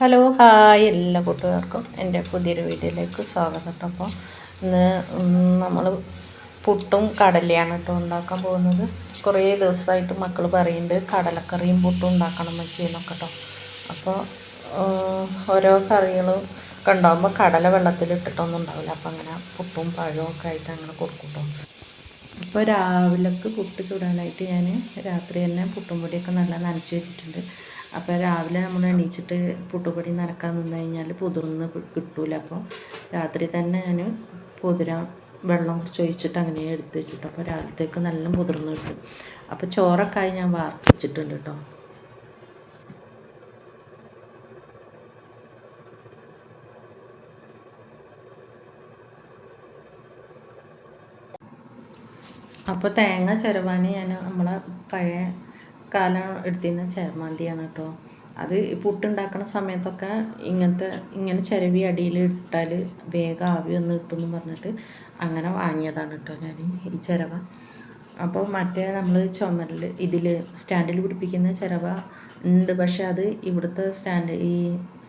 Hello. Hi എല്ലാ കൂട്ടുകാർക്കും എന്റെ പുതിയൊരു വീഡിയോയിലേക്ക് സ്വാഗതം കേട്ടോ. അപ്പോൾ ഇന്ന് നമ്മൾ പുട്ടും കടലയാണ് കേട്ടോ ഉണ്ടാക്കാൻ പോകുന്നത്. കുറേ ദിവസമായിട്ട് മക്കൾ പറയുന്നുണ്ട് കടലക്കറിയും പുട്ടും ഉണ്ടാക്കണം എന്ന് ചെയ്യുന്നൊക്കെ കേട്ടോ. അപ്പോൾ ഓരോ കറികളും ഒക്കെ കടല വെള്ളത്തിൽ വെള്ളത്തിലിട്ടിട്ടൊന്നും ഉണ്ടാവില്ല. അപ്പോൾ അങ്ങനെ പുട്ടും പഴവും ഒക്കെ ആയിട്ട് അങ്ങനെ കൊടുക്കും കേട്ടോ. ഇപ്പോൾ രാവിലേക്ക് പുട്ട് ചൂടാനായിട്ട് ഞാൻ രാത്രി തന്നെ പുട്ടും പൊടിയൊക്കെ നല്ല നനച്ച് വെച്ചിട്ടുണ്ട്. അപ്പോൾ രാവിലെ നമ്മൾ എണീച്ചിട്ട് പുട്ടുപൊടി നടക്കാൻ നിന്ന് കഴിഞ്ഞാൽ പുതിർന്ന് കിട്ടൂല. അപ്പോൾ രാത്രി തന്നെ ഞാൻ പുതിരാൻ വെള്ളം കുറച്ച് ഒഴിച്ചിട്ട് അങ്ങനെ എടുത്ത് വെച്ചിട്ടു. അപ്പോൾ രാവിലത്തേക്ക് നല്ല പുതിർന്ന് കിട്ടും. അപ്പോൾ ചോറൊക്കെ ഞാൻ വാർത്ത് വെച്ചിട്ടുണ്ട് കേട്ടോ അപ്പോൾ തേങ്ങ ചിരവാൻ ഞാൻ നമ്മളെ പഴയ കാലം എടുത്തിരുന്ന ചേർമാന്തിയാണ് കേട്ടോ. അത് പുട്ടുണ്ടാക്കുന്ന സമയത്തൊക്കെ ഇങ്ങനത്തെ ഇങ്ങനെ ചിരവി അടിയിൽ ഇട്ടാൽ വേഗം ആവി ഒന്ന് കിട്ടുമെന്ന് പറഞ്ഞിട്ട് അങ്ങനെ വാങ്ങിയതാണ് കേട്ടോ ഞാൻ ഈ ചിരവ. അപ്പോൾ മറ്റേ നമ്മൾ ചുമരിൽ ഇതിൽ സ്റ്റാൻഡിൽ പിടിപ്പിക്കുന്ന ചിരവ ഉണ്ട്. പക്ഷെ അത് ഇവിടുത്തെ സ്റ്റാൻഡ് ഈ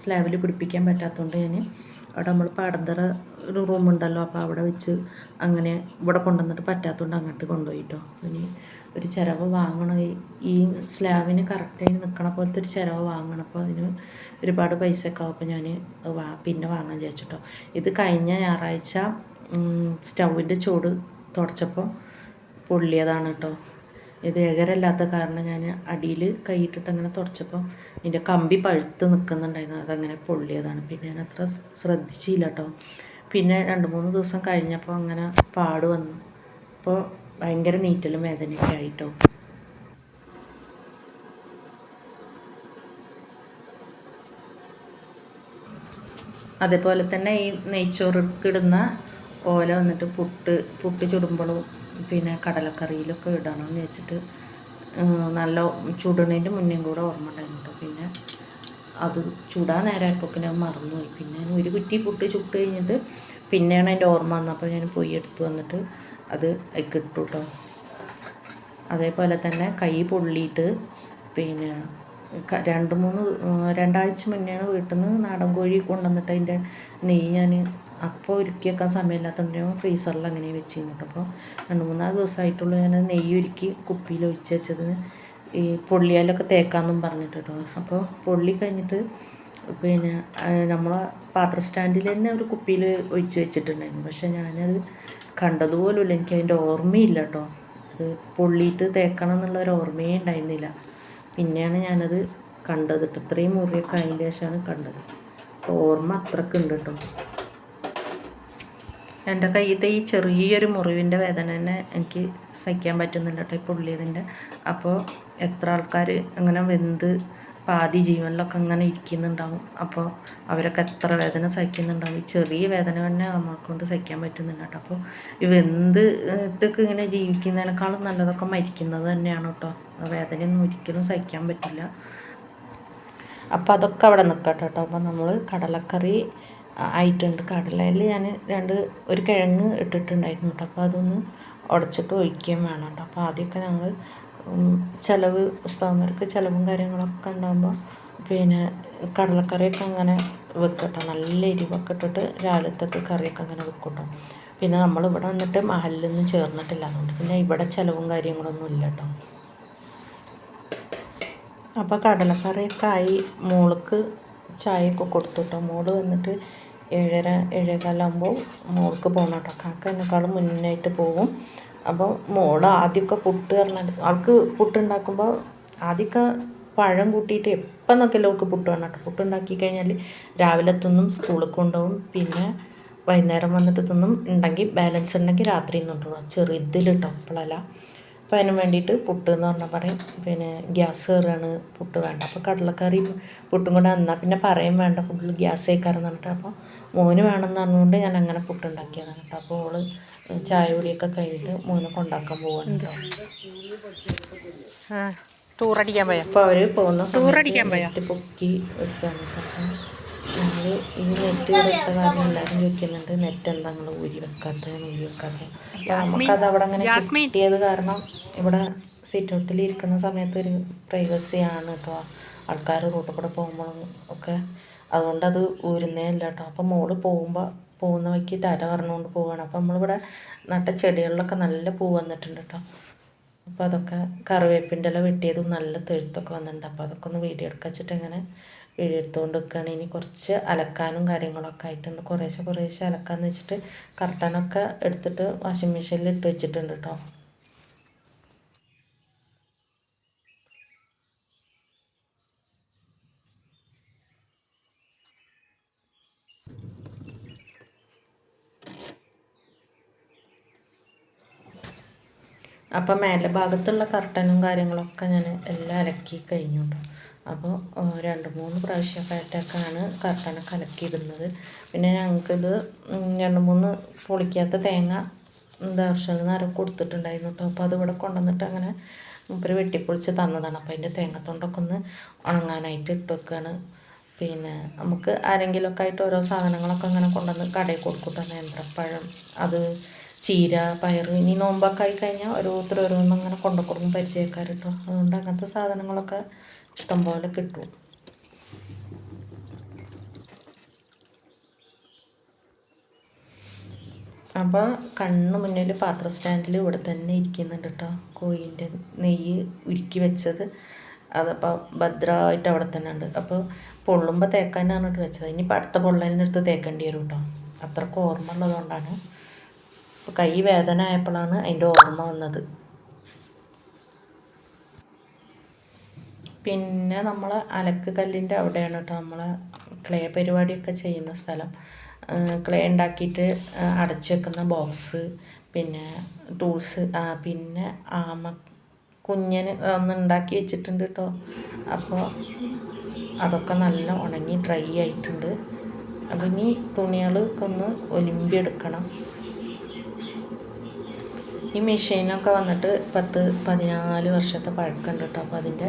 സ്ലാബിൽ പിടിപ്പിക്കാൻ പറ്റാത്തതുകൊണ്ട് ഞാൻ അവിടെ നമ്മൾ പടന്തറ ഒരു റൂമുണ്ടല്ലോ അപ്പോൾ അവിടെ വെച്ച് അങ്ങനെ ഇവിടെ കൊണ്ടുവന്നിട്ട് പറ്റാത്തതുകൊണ്ട് അങ്ങോട്ട് കൊണ്ടുപോയിട്ടോ ഇനി ഒരു ചിരവ് വാങ്ങണം. ഈ സ്ലാബിന് കറക്റ്റായി നിൽക്കണ പോലത്തെ ഒരു ചിരവ് വാങ്ങണം. അപ്പോൾ അതിന് ഒരുപാട് പൈസ ഒക്കെ ആവും ഞാൻ വാ പിന്നെ വാങ്ങാൻ വിചാരിച്ചിട്ടോ. ഇത് കഴിഞ്ഞ ഞായറാഴ്ച സ്റ്റൗവിന്റെ ചൂട് തുടച്ചപ്പോൾ പൊള്ളിയതാണ് കേട്ടോ ഇത് ഏകരല്ലാത്ത കാരണം ഞാൻ അടിയിൽ കൈയിട്ടിട്ട് അങ്ങനെ തുടച്ചപ്പോൾ ഇതിന്റെ കമ്പി പഴുത്ത് നിൽക്കുന്നുണ്ടായിരുന്നു അതങ്ങനെ പൊള്ളിയതാണ്. പിന്നെ ഞാൻ അത്ര ശ്രദ്ധിച്ചില്ല കേട്ടോ പിന്നെ രണ്ട് മൂന്ന് ദിവസം കഴിഞ്ഞപ്പോൾ അങ്ങനെ പാട് വന്നു. അപ്പോൾ ഭയങ്കര നീറ്റലും വേദനയൊക്കെ ആയിട്ടോ? അതേപോലെ തന്നെ ഈ നെയ്ച്ചോറിടുന്ന ഓല വന്നിട്ട് പുട്ട് പുട്ട് ചുടുമ്പോഴും പിന്നെ കടലക്കറിയിലൊക്കെ ഇടണം എന്ന് വെച്ചിട്ട് നല്ല ചുടണതിന്റെ മുന്നേയും കൂടെ ഓർമ്മ ഉണ്ടായിരുന്നു പിന്നെ അത് ചുടാൻ നേരമായപ്പോൾ ഞാൻ മറന്നുപോയി. പിന്നെ ഒരു കുറ്റി പുട്ട് ചുട്ട് കഴിഞ്ഞിട്ട് പിന്നെയാണ് എന്റെ ഓർമ്മ വന്നപ്പോൾ ഞാൻ പോയി എടുത്ത് വന്നിട്ട് അത് കിട്ടും കേട്ടോ അതേപോലെ തന്നെ കൈ പൊള്ളിയിട്ട് പിന്നെ രണ്ട് മൂന്ന് രണ്ടാഴ്ച മുന്നെയാണ് വീട്ടിൽ നിന്ന് നാടൻ കോഴി കൊണ്ടുവന്നിട്ട് അതിന്റെ നെയ്യ് ഞാൻ അപ്പോൾ ഒരുക്കി വെക്കാൻ സമയമില്ലാത്തതുകൊണ്ട് ഫ്രീസറിൽ അങ്ങനെ വെച്ചിരുന്നു കേട്ടോ. അപ്പോൾ രണ്ട് മൂന്നാൽ ദിവസമായിട്ടുള്ളൂ ഞാൻ നെയ്യ് ഒരുക്കി കുപ്പിയിൽ ഒഴിച്ച് വെച്ചത്. ഈ പൊള്ളിയാലൊക്കെ തേക്കാമെന്നും പറഞ്ഞിട്ട് കേട്ടോ. അപ്പോൾ പൊള്ളി കഴിഞ്ഞിട്ട് പിന്നെ നമ്മളെ പാത്ര സ്റ്റാൻഡിൽ തന്നെ ഒരു കുപ്പിയിൽ ഒഴിച്ച് വെച്ചിട്ടുണ്ടായിരുന്നു. പക്ഷേ ഞാനത് കണ്ടതുപോലുമില്ല. എനിക്ക് അതിന്റെ ഓർമ്മയില്ല കേട്ടോ അത് പൊള്ളിയിട്ട് തേക്കണം എന്നുള്ള ഒരു ഓർമ്മയേ ഉണ്ടായിരുന്നില്ല. പിന്നെയാണ് ഞാനത് കണ്ടത്. കേട്ടോ ഇത്രയും മുറിയൊക്കെ അതിന്റെ ശേഷമാണ് കണ്ടത്. ഓർമ്മ അത്രയ്ക്ക് ഉണ്ട് കേട്ടോ. എന്റെ കയ്യത്തെ ഈ ചെറിയൊരു മുറിവിന്റെ വേദന തന്നെ എനിക്ക് സഹിക്കാൻ പറ്റുന്നില്ല കേട്ടോ ഈ പൊള്ളിയതിന്റെ. അപ്പോൾ എത്ര ആൾക്കാർ അങ്ങനെ വെന്ത് പാതി ജീവനിലൊക്കെ അങ്ങനെ ഇരിക്കുന്നുണ്ടാവും. അപ്പോൾ അവരൊക്കെ എത്ര വേദന സഹിക്കുന്നുണ്ടാവും. ഈ ചെറിയ വേദന തന്നെ നമ്മളെക്കൊണ്ട് സഹിക്കാൻ പറ്റുന്നുണ്ട് കേട്ടോ. അപ്പോൾ ഇവ എന്ത് ഇതൊക്കെ ഇങ്ങനെ ജീവിക്കുന്നതിനേക്കാളും നല്ലതൊക്കെ മരിക്കുന്നത് തന്നെയാണ് കേട്ടോ. വേദനയൊന്നും ഒരിക്കലും സഹിക്കാൻ പറ്റില്ല. അപ്പോൾ അതൊക്കെ അവിടെ നിൽക്കട്ടെ കേട്ടോ. അപ്പോൾ നമ്മൾ കടലക്കറി ആയിട്ടുണ്ട്. കടലയിൽ ഞാൻ രണ്ട് ഒരു കിഴങ്ങ് ഇട്ടിട്ടുണ്ടായിരുന്നു കേട്ടോ. അപ്പോൾ അതൊന്ന് ഉടച്ചിട്ട് ഒഴിക്കുകയും വേണം കേട്ടോ. അപ്പോൾ ആദ്യമൊക്കെ ഞങ്ങൾ ചിലവ് ഉസ്താവന്മാർക്ക് ചിലവും കാര്യങ്ങളൊക്കെ ഉണ്ടാകുമ്പോൾ പിന്നെ കടലക്കറിയൊക്കെ അങ്ങനെ വെക്കട്ടോ. നല്ല എരിവൊക്കെ ഇട്ടിട്ട് രാവിലത്തെ കറിയൊക്കെ അങ്ങനെ വെക്കട്ടോ. പിന്നെ നമ്മൾ ഇവിടെ വന്നിട്ട് മഹലിലൊന്നും ചേർന്നിട്ടില്ല. അതുകൊണ്ട് പിന്നെ ഇവിടെ ചിലവും കാര്യങ്ങളൊന്നും ഇല്ല കേട്ടോ അപ്പോൾ കടലക്കറിയൊക്കെ ആയി മോൾക്ക് ചായയൊക്കെ കൊടുത്തു കേട്ടോ മോൾ വന്നിട്ട് ഏഴര ഏഴേകാലാകുമ്പോൾ മോൾക്ക് പോകണം കേട്ടോ കാക്ക എന്നെക്കാളും മുന്നായിട്ട് പോകും അപ്പോൾ മോൾ ആദ്യമൊക്കെ പുട്ട് പറഞ്ഞാൽ ആൾക്ക് പുട്ടുണ്ടാക്കുമ്പോൾ ആദ്യമൊക്കെ പഴം കൂട്ടിയിട്ട് എപ്പം നോക്കിയാലും അവൾക്ക് പുട്ട് വേണം കേട്ടോ പുട്ടുണ്ടാക്കി കഴിഞ്ഞാൽ രാവിലെ തിന്നും സ്കൂളിൽ കൊണ്ടുപോകും പിന്നെ വൈകുന്നേരം വന്നിട്ട് തിന്നും ഉണ്ടെങ്കിൽ ബാലൻസ് ഉണ്ടെങ്കിൽ രാത്രി നിന്നിട്ടുള്ളൂ ചെറുതിലിട്ടോ അപ്പോഴല്ല അപ്പോൾ അതിന് വേണ്ടിയിട്ട് പുട്ട് എന്ന് പറഞ്ഞാൽ പറയും. പിന്നെ ഗ്യാസ് കയറുകയാണ് പുട്ട് വേണ്ട. അപ്പോൾ കടലക്കറി പുട്ടും കൂടെ എന്നാൽ പിന്നെ പറയും വേണ്ട ഫുള്ള് ഗ്യാസ് കയക്കാറെന്ന് പറഞ്ഞിട്ട്. അപ്പോൾ മോന് വേണമെന്ന് പറഞ്ഞുകൊണ്ട് ഞാൻ അങ്ങനെ പുട്ടുണ്ടാക്കിയതാണ് കേട്ടോ. അപ്പോൾ ഓൾ ചായ കുടിയൊക്കെ കഴിഞ്ഞിട്ട് മോനെ കൊണ്ടാക്കാൻ പോവാണ് ടൂറടിക്കാൻ പോയോ? അപ്പോൾ അവർ പോകുന്ന ടൂറടിക്കാൻ പോയോ? പൊക്കി എടുക്കുകയാണ് അപ്പം ഞങ്ങൾ ഈ നെറ്റ് ഇട്ട കാര്യം എല്ലാവരും ചോദിക്കുന്നുണ്ട്. നെറ്റ് എന്താ നിങ്ങൾ ഊരി വെക്കാത്ത ഊരി വെക്കാത്ത? നമുക്കത് അവിടെ അങ്ങനെ കിട്ടിയത് കാരണം ഇവിടെ സിറ്റ് ഔട്ടിൽ ഇരിക്കുന്ന സമയത്ത് ഒരു പ്രൈവസി ആണ് കേട്ടോ ആൾക്കാർ റോട്ടിൽ കൂടെ പോകുമ്പോഴും ഒക്കെ. അതുകൊണ്ട് അത് ഊരുന്നേ ഇല്ല കേട്ടോ അപ്പം മോൾ പോകുമ്പോൾ പോകുന്ന വഴിക്ക് ടാറ്റ പറഞ്ഞുകൊണ്ട് പോവുകയാണ് അപ്പം നമ്മളിവിടെ നട്ട ചെടികളിലൊക്കെ നല്ല പൂ വന്നിട്ടുണ്ട് കേട്ടോ അപ്പോൾ അതൊക്കെ കറിവേപ്പിന്റെ ഇല വെട്ടിയതും നല്ല തെഴുത്തൊക്കെ വന്നിട്ടുണ്ട്. അപ്പോൾ അതൊക്കെ ഒന്ന് വീഡിയോ എടുക്കാൻ വെച്ചിട്ട് ഇങ്ങനെ വീഡിയോ എടുത്തുകൊണ്ട് നിൽക്കുകയാണ് ഇനി കുറച്ച് അലക്കാനും കാര്യങ്ങളൊക്കെ ആയിട്ടുണ്ട്. കുറേശ്ശെ കുറേശ്ശെ അലക്കാന്ന് വെച്ചിട്ട് കർട്ടനൊക്കെ എടുത്തിട്ട് വാഷിംഗ് മെഷീനിൽ ഇട്ട് വെച്ചിട്ടുണ്ട് കേട്ടോ അപ്പം മേലെ ഭാഗത്തുള്ള കർട്ടനും കാര്യങ്ങളൊക്കെ ഞാൻ എല്ലാം അലക്കി കഴിഞ്ഞു അപ്പോൾ രണ്ട് മൂന്ന് പ്രാവശ്യമായിട്ടൊക്കെയാണ് കർട്ടനൊക്കെ അലക്കിയിടുന്നത് പിന്നെ ഞങ്ങൾക്കിത് രണ്ട് മൂന്ന് പൊളിക്കാത്ത തേങ്ങ ദർശനം നേരം കൊടുത്തിട്ടുണ്ടായിരുന്നു കേട്ടോ അപ്പോൾ അതിവിടെ കൊണ്ടുവന്നിട്ട് അങ്ങനെ ഇപ്പം വെട്ടിപ്പൊളിച്ച് തന്നതാണ്. അപ്പോൾ അതിന്റെ തേങ്ങത്തൊണ്ടൊക്കെ ഒന്ന് ഉണങ്ങാനായിട്ട് ഇട്ട് വെക്കുകയാണ് പിന്നെ നമുക്ക് ആരെങ്കിലുമൊക്കെ ആയിട്ട് ഓരോ സാധനങ്ങളൊക്കെ അങ്ങനെ കൊണ്ടുവന്ന് കടയിൽ കൊടുക്കട്ടെ നേന്ത്രപ്പഴം അത് ചീര പയർ ഇനി നോമ്പൊക്കെ ആയി കഴിഞ്ഞാൽ ഓരോരുത്തർ ഓരോന്നും അങ്ങനെ കൊണ്ടു കൊടുക്കും പരിചയക്കാർ കേട്ടോ അതുകൊണ്ട് അങ്ങനത്തെ സാധനങ്ങളൊക്കെ ഇഷ്ടംപോലെ കിട്ടും. അപ്പോൾ കണ്ണ് മുന്നിൽ പാത്ര സ്റ്റാൻഡിൽ ഇവിടെ തന്നെ ഇരിക്കുന്നുണ്ട് കേട്ടോ കോഴീന്റെ നെയ്യ് ഉരുക്കി വെച്ചത്. അതപ്പോൾ ഭദ്രമായിട്ട് അവിടെ തന്നെ ഉണ്ട്. അപ്പോൾ പൊള്ളുമ്പോൾ തേക്കാനാണ് കേട്ടോ വെച്ചത്. ഇനിയിപ്പോൾ അടുത്ത പൊള്ളലിനടുത്ത് തേക്കേണ്ടി വരും കേട്ടോ അത്രയ്ക്ക് ഓർമ്മ ഉള്ളതുകൊണ്ടാണ് അപ്പോൾ കൈ വേദന ആയപ്പോഴാണ് അതിന്റെ ഓർമ്മ വന്നത്. പിന്നെ നമ്മൾ അലക്ക് കല്ലിന്റെ അവിടെയാണ് കേട്ടോ നമ്മൾ ക്ലേ പരിപാടിയൊക്കെ ചെയ്യുന്ന സ്ഥലം. ക്ലേ ഉണ്ടാക്കിയിട്ട് അടച്ചു വെക്കുന്ന ബോക്സ് പിന്നെ ടൂൾസ് പിന്നെ ആമ കുഞ്ഞന് ഒന്ന് ഉണ്ടാക്കി വെച്ചിട്ടുണ്ട് കേട്ടോ. അപ്പോൾ അതൊക്കെ നല്ല ഉണങ്ങി ഡ്രൈ ആയിട്ടുണ്ട്. അപ്പം ഇനി തുണികളൊക്കെ ഒന്ന് ഒലിമ്പിയെടുക്കണം. ഈ മെഷീനൊക്കെ വന്നിട്ട് പത്ത് പതിനാല് വർഷത്തെ പഴക്കമുണ്ട് കേട്ടോ. അപ്പോൾ അതിന്റെ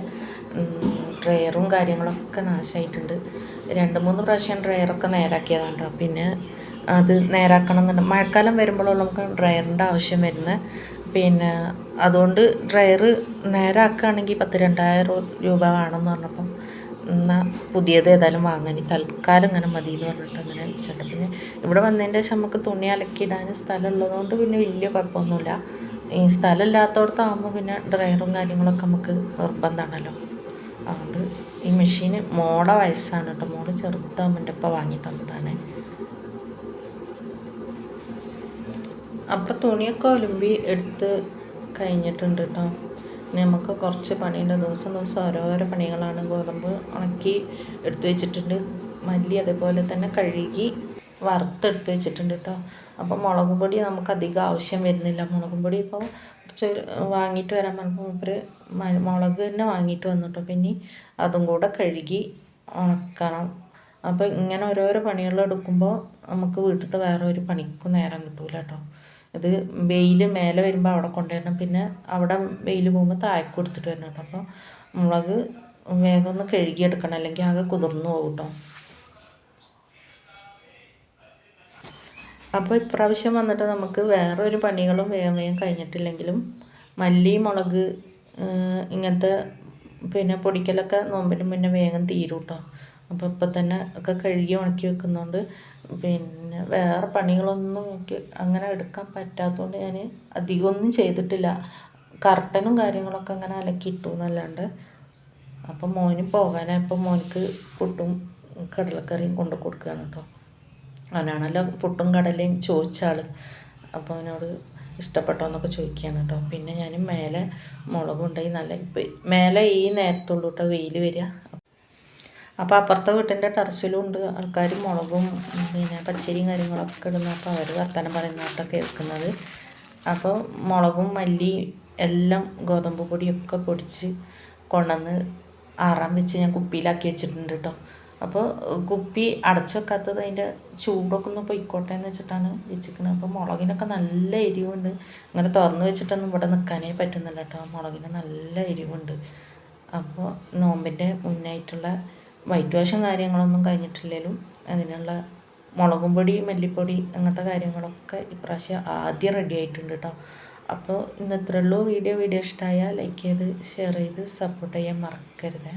ഡ്രയറും കാര്യങ്ങളൊക്കെ നാശമായിട്ടുണ്ട് രണ്ട് മൂന്ന് പ്രാവശ്യം ഡ്രയറൊക്കെ നേരാക്കിയതാണ് കേട്ടോ. പിന്നെ അത് നേരാക്കണം എന്നുണ്ട്. മഴക്കാലം വരുമ്പോഴുള്ള നമുക്ക് ഡ്രയറിന്റെ ആവശ്യം വരുന്നത്. പിന്നെ അതുകൊണ്ട് ഡ്രയർ നേരാക്കുകയാണെങ്കിൽ പത്ത് രണ്ടായിരം രൂപ വേണമെന്ന് പറഞ്ഞപ്പം എന്നാൽ പുതിയത് ഏതായാലും വാങ്ങാൻ. തൽക്കാലം ഇങ്ങനെ മതി എന്ന് പറഞ്ഞിട്ട് അങ്ങനെ വെച്ചിട്ടുണ്ട്. പിന്നെ ഇവിടെ വന്നതിന്റെ ശേഷം നമുക്ക് തുണി അലക്കിയിടാൻ സ്ഥലം ഉള്ളതുകൊണ്ട് പിന്നെ വലിയ കുഴപ്പമൊന്നുമില്ല. ഈ സ്ഥലം ഇല്ലാത്തടത്താകുമ്പോൾ പിന്നെ ഡ്രയറും കാര്യങ്ങളൊക്കെ നമുക്ക് നിർബന്ധമാണല്ലോ. അതുകൊണ്ട് ഈ മെഷീന് മോളെ വയസ്സാണ് കേട്ടോ. മോൾ ചെറുതാകുമ്പോൾ ഇപ്പം വാങ്ങി തന്നതാണ്. അപ്പം തുണിയൊക്കെ ഒലുമ്പി എടുത്ത് കഴിഞ്ഞിട്ടുണ്ട് കേട്ടോ. നമുക്ക് കുറച്ച് പണിയുണ്ട്. ദിവസം ദിവസം ഓരോരോ പണികളാണ് ഗോതമ്പ് ഉണക്കി എടുത്ത് വെച്ചിട്ടുണ്ട്. മല്ലി അതേപോലെ തന്നെ കഴുകി വറുത്തെടുത്ത് വെച്ചിട്ടുണ്ട് കേട്ടോ. അപ്പം മുളകും പൊടി നമുക്ക് അധികം ആവശ്യം വരുന്നില്ല. മുളകും പൊടി ഇപ്പോൾ കുറച്ച് വാങ്ങിയിട്ട് വരാൻ പറഞ്ഞപ്പോൾ മൂപ്പര് മുളക് തന്നെ വാങ്ങിയിട്ട് വന്നു കേട്ടോ. പിന്നെ അതും കൂടെ കഴുകി ഉണക്കണം. അപ്പോൾ ഇങ്ങനെ ഓരോരോ പണികൾ എടുക്കുമ്പോൾ നമുക്ക് വീട്ടിലത്തെ വേറെ ഒരു പണിക്കും നേരം കിട്ടൂല കേട്ടോ. ഇത് വെയിൽ മേലെ വരുമ്പോൾ അവിടെ കൊണ്ടുവരണം. പിന്നെ അവിടെ വെയിൽ പോകുമ്പോൾ താഴേക്ക് കൊടുത്തിട്ട് വരണം കേട്ടോ. അപ്പോൾ മുളക് വേഗം ഒന്ന് കഴുകിയെടുക്കണം. അല്ലെങ്കിൽ ആകെ കുതിർന്നു പോകും കേട്ടോ. അപ്പോൾ ഇപ്രാവശ്യം വന്നിട്ട് നമുക്ക് വേറെ ഒരു പണികളും വേഗം വേഗം കഴിഞ്ഞിട്ടില്ലെങ്കിലും മല്ലി മുളക് ഇങ്ങനത്തെ പിന്നെ പൊടിക്കലൊക്കെ നോമ്പിന് മുന്നേ വേഗം തീരും കേട്ടോ അപ്പോൾ ഇപ്പോൾ തന്നെ ഒക്കെ കഴുകി ഉണക്കി വെക്കുന്നതുകൊണ്ട് പിന്നെ വേറെ പണികളൊന്നും എനിക്ക് അങ്ങനെ എടുക്കാൻ പറ്റാത്തതുകൊണ്ട് ഞാൻ അധികമൊന്നും ചെയ്തിട്ടില്ല. കർട്ടനും കാര്യങ്ങളൊക്കെ അങ്ങനെ അലക്കിയിട്ടു എന്നല്ലാണ്ട്. അപ്പം മോന് പോകാനായപ്പോൾ മോനിക്ക് പുട്ടും കടലക്കറിയും കൊണ്ട് കൊടുക്കുകയാണ് കേട്ടോ അവനാണല്ലോ പുട്ടും കടലയും ചോദിച്ച ആൾ അപ്പോൾ അവനോട് ഇഷ്ടപ്പെട്ടോ എന്നൊക്കെ ചോദിക്കുകയാണ് കേട്ടോ. പിന്നെ ഞാൻ മേലെ മുളകും ഉണ്ടായി നല്ല മേലെ ഈ നേരത്തുള്ളൂ കേട്ടോ വെയിൽ വരിക. അപ്പോൾ അപ്പുറത്തെ വീട്ടിന്റെ ടെറസിലും ഉണ്ട്. ആൾക്കാർ മുളകും പിന്നെ പച്ചരിയും കാര്യങ്ങളൊക്കെ ഇടുന്നു അപ്പോൾ അവർ വർത്തമാനം പറയുന്നതായിട്ടൊക്കെ കേൾക്കുന്നത്. അപ്പോൾ മുളകും മല്ലി എല്ലാം ഗോതമ്പ് പൊടിയൊക്കെ പൊടിച്ച് കൊണ്ടുവന്ന് ആറാൻ വെച്ച് ഞാൻ കുപ്പിയിലാക്കി വെച്ചിട്ടുണ്ട് കേട്ടോ. അപ്പോൾ കുപ്പി അടച്ചു വെക്കാത്തത് അതിന്റെ ചൂടൊക്കെ ഒന്ന് പൊയ്ക്കോട്ടെ എന്ന് വെച്ചിട്ടാണ് വെച്ചിരിക്കുന്നത് അപ്പോൾ മുളകിനൊക്കെ നല്ല എരിവുണ്ട്. ഇങ്ങനെ തുറന്ന് വെച്ചിട്ടൊന്നും ഇവിടെ നിൽക്കാനേ പറ്റുന്നില്ല കേട്ടോ. മുളകിന് നല്ല എരിവുണ്ട്. അപ്പോൾ നോമ്പിന്റെ മുന്നായിട്ടുള്ള വൈറ്റ് വാഷും കാര്യങ്ങളൊന്നും കഴിഞ്ഞിട്ടില്ലെങ്കിലും അതിനുള്ള മുളകും പൊടി മല്ലിപ്പൊടി അങ്ങനത്തെ കാര്യങ്ങളൊക്കെ ഇപ്രാവശ്യം ആദ്യം റെഡി ആയിട്ടുണ്ട് കേട്ടോ. അപ്പോൾ ഇന്ന് ഇത്രയുള്ളൂ വീഡിയോ വീഡിയോ ഇഷ്ടമായാൽ ലൈക്ക് ചെയ്ത് ഷെയർ ചെയ്ത് സപ്പോർട്ട് ചെയ്യാൻ മറക്കരുത്.